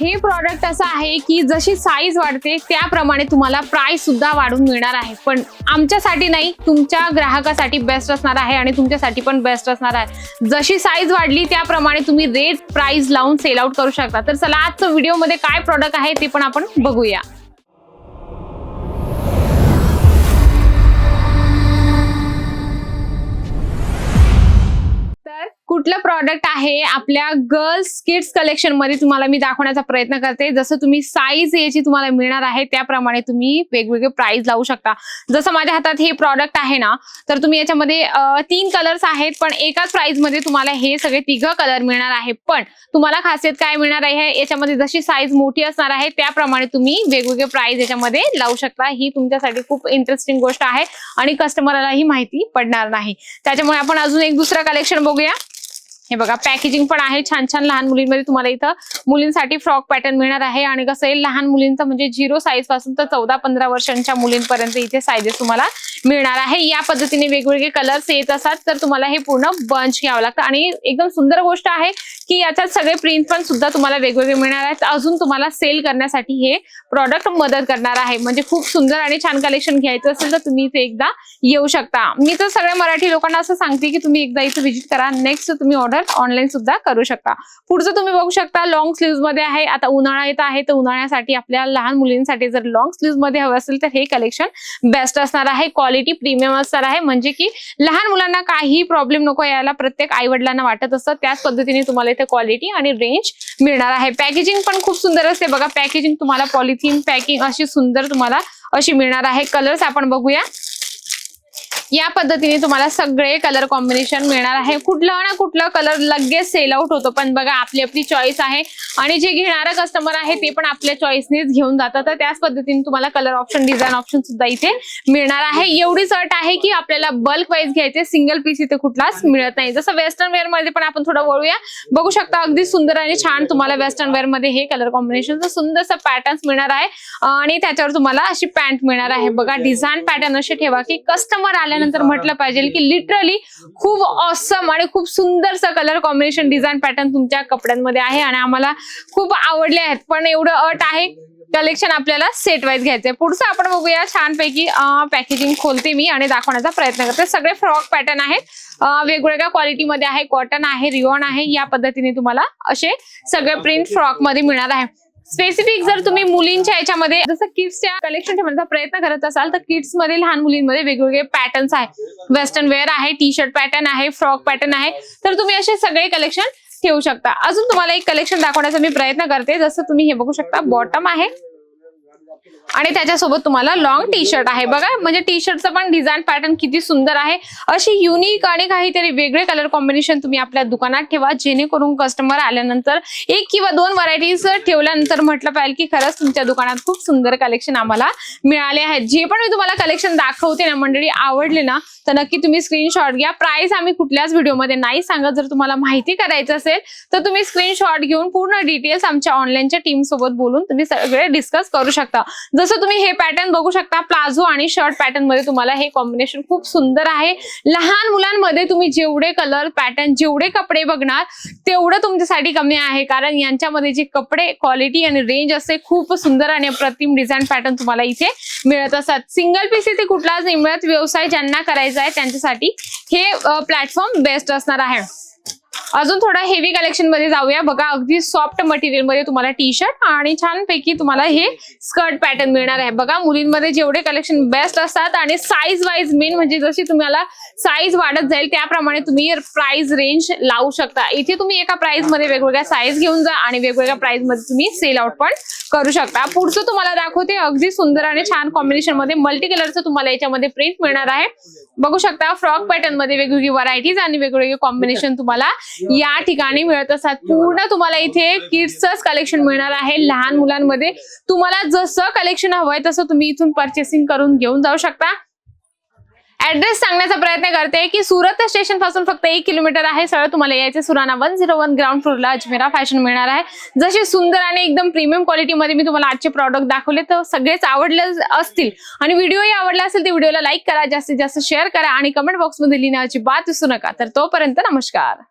हे प्रॉडक्ट असं आहे की जशी साईज वाढते त्याप्रमाणे तुम्हाला प्राइस सुद्धा वाढून मिळणार आहे. पण आमच्यासाठी नाही तुमच्या ग्राहकासाठी बेस्ट असणार आहे आणि तुमच्यासाठी पण बेस्ट असणार आहे. जशी साईज वाढली त्याप्रमाणे तुम्ही रेट प्राइस लावून सेल आउट करू शकता. तर चला आजचं व्हिडिओमध्ये काय प्रॉडक्ट आहे ते पण आपण बघूया. कुठलं प्रॉडक्ट आहे आपल्या गर्ल्स किड्स कलेक्शनमध्ये तुम्हाला मी दाखवण्याचा प्रयत्न करते. जसं तुम्ही साईज याची तुम्हाला मिळणार आहे त्याप्रमाणे तुम्ही वेगवेगळे प्राइस लावू शकता. जसं माझ्या हातात हे प्रॉडक्ट आहे ना तर तुम्ही याच्यामध्ये तीन कलर्स आहेत पण एकाच प्राइसमध्ये तुम्हाला हे सगळे तिघं कलर मिळणार आहे. पण तुम्हाला खासियत काय मिळणार आहे याच्यामध्ये जशी साईज मोठी असणार आहे त्याप्रमाणे तुम्ही वेगवेगळे प्राइस याच्यामध्ये लावू शकता. ही तुमच्यासाठी खूप इंटरेस्टिंग गोष्ट आहे आणि कस्टमरलाही माहिती पडणार नाही. त्याच्यामुळे आपण अजून एक दुसरं कलेक्शन बघूया. हे बघा पॅकेजिंग पण आहे. छान छान लहान मुलींमध्ये तुम्हाला इथं मुलींसाठी फ्रॉक पॅटर्न मिळणार आहे. आणि कसं आहे लहान मुलींचं म्हणजे झिरो साईजपासून तर चौदा पंधरा वर्षांच्या मुलींपर्यंत इथे साईजेस तुम्हाला मिळणार आहे. या पद्धतीने वेगवेगळे कलर्स येत असतात तर तुम्हाला हे पूर्ण बंच घ्यावं लागतं. आणि एकदम सुंदर गोष्ट आहे की याच्यात सगळे प्रिंट पण सुद्धा तुम्हाला वेगवेगळे मिळणार आहेत. अजून तुम्हाला सेल करण्यासाठी हे प्रॉडक्ट मदत करणार आहे. म्हणजे खूप सुंदर आणि छान कलेक्शन घ्यायचं असेल तर तुम्ही इथे एकदा येऊ शकता. मी तर सगळ्या मराठी लोकांना असं सांगते की तुम्ही एकदा इथे व्हिजिट करा. नेक्स्ट तुम्ही ऑर्डर ऑनलाईन सुद्धा करू शकता. पुढचं तुम्ही बघू शकता लॉंग स्लीव्हमध्ये आहे. आता उन्हाळा येत आहे तर उन्हाळ्यासाठी आपल्या लहान मुलींसाठी जर लॉंग स्लीव्हमध्ये हवं असेल तर हे कलेक्शन बेस्ट असणार आहे. क्वालिटी प्रीमियम असणार आहे. म्हणजे की लहान मुलांना काही प्रॉब्लेम नको यायला प्रत्येक आई वडिलांना वाटत असतं. त्याच पद्धतीने तुम्हाला इथे क्वालिटी आणि रेंज मिळणार आहे. पॅकेजिंग पण खूप सुंदर असते बघा. पॅकेजिंग तुम्हाला पॉलिथिन पॅकिंग अशी सुंदर तुम्हाला अशी मिळणार आहे. कलर्स आपण बघूया. या पद्धतीने तुम्हाला सगळे कलर कॉम्बिनेशन मिळणार आहे. कुठलं ना कुठलं कलर लगेच सेल आउट होतो. पण बघा आपली आपली चॉईस आहे. आणि जे घेणारा कस्टमर आहे ते पण आपल्या चॉईसनेच घेऊन जातात. तर त्याच पद्धतीने तुम्हाला कलर ऑप्शन डिझाईन ऑप्शन सुद्धा इथे मिळणार आहे. एवढीच अट आहे की आपल्याला बल्क वाईज घ्यायचे सिंगल पीस इथे कुठलाच मिळत नाही. जसं वेस्टर्न वेअरमध्ये पण आपण थोडं वळूया. बघू शकता अगदी सुंदर आणि छान तुम्हाला वेस्टर्न वेअरमध्ये हे कलर कॉम्बिनेशन सुंदरसं पॅटर्न मिळणार आहे. आणि त्याच्यावर तुम्हाला अशी पॅन्ट मिळणार आहे. बघा डिझाईन पॅटर्न असे ठेवा की कस्टमर आल्यानंतर म्हटलं पाहिजे की लिटरली खूप ऑसम आणि खूप सुंदरसं कलर कॉम्बिनेशन डिझाईन पॅटर्न तुमच्या कपड्यांमध्ये आहे आणि आम्हाला खूप आवडले आहेत. पण एवढं अट आहे कलेक्शन आपल्याला सेट वाईज घ्यायचंय. पुढचं आपण बघूया छानपैकी पॅकेजिंग खोलते मी आणि दाखवण्याचा प्रयत्न करते. सगळे फ्रॉक पॅटर्न आहेत. वेगवेगळ्या क्वालिटीमध्ये आहे कॉटन आहे रिओन आहे या पद्धतीने तुम्हाला असे सगळे प्रिंट फ्रॉकमध्ये मिळणार आहे. स्पेसिफिक जर तुम्ही मुलींच्या याच्यामध्ये जसं किड्सच्या कलेक्शन ठेवण्याचा प्रयत्न करत असाल तर किड्समध्ये लहान मुलींमध्ये वेगवेगळे पॅटर्न्स आहे. वेस्टर्न वेअर आहे टी शर्ट पॅटर्न आहे फ्रॉक पॅटर्न आहे. तर तुम्ही असे सगळे कलेक्शन ठेवू शकता. अजून तुम्हाला एक कलेक्शन दाखवण्याचा मी प्रयत्न करते. जसं तुम्ही हे बघू शकता बॉटम आहे. आणि त्याच्यासोबत तुम्हाला लॉंग टी शर्ट आहे. बघा म्हणजे टी शर्टचं पण डिझाईन पॅटर्न किती सुंदर आहे. अशी युनिक आणि काहीतरी वेगळे कलर कॉम्बिनेशन तुम्ही आपल्या दुकानात ठेवा. जेणेकरून कस्टमर आल्यानंतर एक किंवा दोन व्हरायटीज ठेवल्यानंतर म्हटलं पाहिजे की खरंच तुमच्या दुकानात खूप सुंदर कलेक्शन आम्हाला मिळाले आहेत. जे पण मी तुम्हाला कलेक्शन दाखवते ना मंडळी आवडले ना तर नक्की तुम्ही स्क्रीनशॉट घ्या. प्राइस आम्ही कुठल्याच व्हिडिओमध्ये नाही सांगत. जर तुम्हाला माहिती करायचं असेल तर तुम्ही स्क्रीनशॉट घेऊन पूर्ण डिटेल्स आमच्या ऑनलाईनच्या टीम सोबत बोलून तुम्ही सगळे डिस्कस करू शकता. जसं तुम्ही हे पॅटर्न बघू शकता प्लाझो आणि शर्ट पॅटर्नमध्ये तुम्हाला हे कॉम्बिनेशन खूप सुंदर आहे. लहान मुलांमध्ये तुम्ही जेवढे कलर पॅटर्न जेवढे कपडे बघणार तेवढं तुमच्यासाठी कमी आहे. कारण यांच्यामध्ये जे कपडे क्वालिटी आणि रेंज असते खूप सुंदर आणि अप्रतिम डिझाईन पॅटर्न तुम्हाला इथे मिळत असतात. सिंगल पीस इथे कुठलाच नाही मिळत व्यवसाय ज्यांना करायचा आहे त्यांच्यासाठी हे प्लॅटफॉर्म बेस्ट असणार आहे. अजून थोडं हेवी कलेक्शनमध्ये जाऊया. बघा अगदी सॉफ्ट मटेरियलमध्ये तुम्हाला टी शर्ट आणि छानपैकी तुम्हाला हे स्कर्ट पॅटर्न मिळणार आहे. बघा मुलींमध्ये जेवढे कलेक्शन बेस्ट असतात आणि साईज वाईज मेन म्हणजे जशी तुम्हाला साईज वाढत जाईल त्याप्रमाणे तुम्ही प्राइस रेंज लावू शकता. इथे तुम्ही एका प्राइसमध्ये वेगवेगळ्या साईज घेऊन जा आणि वेगवेगळ्या प्राइसमध्ये तुम्ही सेल आउट पण करू शकता. पुढचं तुम्हाला दाखवते अगदी सुंदर आणि छान कॉम्बिनेशनमध्ये मल्टी कलरचं तुम्हाला याच्यामध्ये प्रिंट मिळणार आहे. बघू शकता फ्रॉक पॅटर्नमध्ये वेगवेगळी व्हरायटीज आणि वेगवेगळे कॉम्बिनेशन तुम्हाला या ठिकाणी मिळत असतात. पूर्ण तुम्हाला इथे किड्सच कलेक्शन मिळणार आहे लहान मुलांमध्ये. तुम्हाला जसं कलेक्शन हवंय तसं तुम्ही इथून परचेसिंग करून घेऊन जाऊ शकता. ऍड्रेस सांगण्याचा प्रयत्न करते की सुरत स्टेशनपासून फक्त एक किलोमीटर आहे. सरळ तुम्हाला यायचे Surana one zero one ground फ्लोरला Ajmera fashion मिळणार आहे. जसे सुंदर आणि एकदम प्रीमियम क्वालिटीमध्ये मी तुम्हाला आजचे प्रॉडक्ट दाखवले तर सगळेच आवडले असतील. आणि व्हिडिओही आवडला असेल तर व्हिडिओला लाईक करा जास्तीत जास्त शेअर करा आणि कमेंट बॉक्समध्ये लिहिण्याची बात विसरू नका. तर तोपर्यंत नमस्कार.